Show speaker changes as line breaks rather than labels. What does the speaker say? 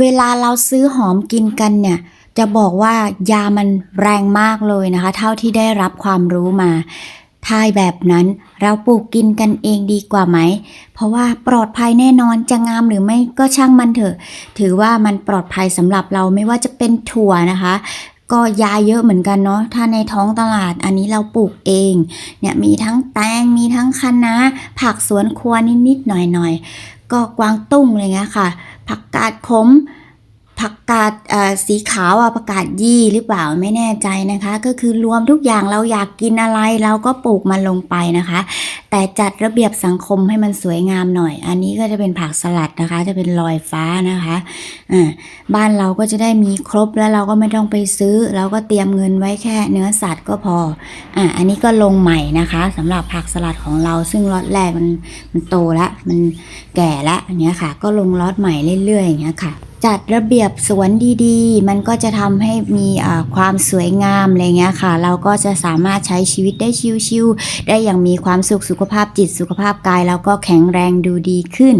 เวลาเราซื้อหอมกินกันเนี่ย จะบอกว่ายามันแรงมากเลยนะคะ เท่าที่ได้รับความรู้มาถ้าแบบนั้นเราปลูกกินกันเองดีกว่าไหม เพราะว่าปลอดภัยแน่นอนจะงามหรือไม่ก็ช่างมันเถอะ ถือว่ามันปลอดภัยสำหรับเราไม่ว่าจะเป็นถั่วนะคะ ก็ยาเยอะเหมือนกันเนาะถ้าในท้องตลาดอันนี้เราปลูกเองเนี่ยมีทั้งแตงมีทั้งคะน้าผักสวนครัวนิดๆหน่อยๆก็กวางตุ้งอะไรเงี้ยค่ะ ผักกาดขม ผักกาดสีขาวอะผักกาดยี่หรือเปล่าไม่แน่ใจนะคะ ก็คือรวมทุกอย่างเราอยากกินอะไรเราก็ปลูกมันลงไปนะคะ แต่จัดระเบียบสังคมให้มันสวยงามหน่อย อันนี้ก็จะเป็นผักสลัดนะคะ จะเป็นลอยฟ้านะคะอ่าบ้านเราก็จะได้มีครบแล้วเราก็ไม่ต้องไปซื้อ เราก็เตรียมเงินไว้แค่เนื้อสัตว์ก็พออ่าอันนี้ก็ลงใหม่นะคะสำหรับผักสลัดของเราซึ่งล็อตแรกมันมันโตแล้วมันแก่แล้วอย่างเงี้ยค่ะ ก็ลงล็อตใหม่เรื่อยๆอย่างเงี้ยค่ะ จัดระเบียบสวนดีๆ มันก็จะทำให้มีความสวยงามอะไรเงี้ยค่ะ เราก็จะสามารถใช้ชีวิตได้ชิวๆได้อย่างมีความสุขสุขภาพจิตสุขภาพกาย แล้วก็แข็งแรงดูดีขึ้น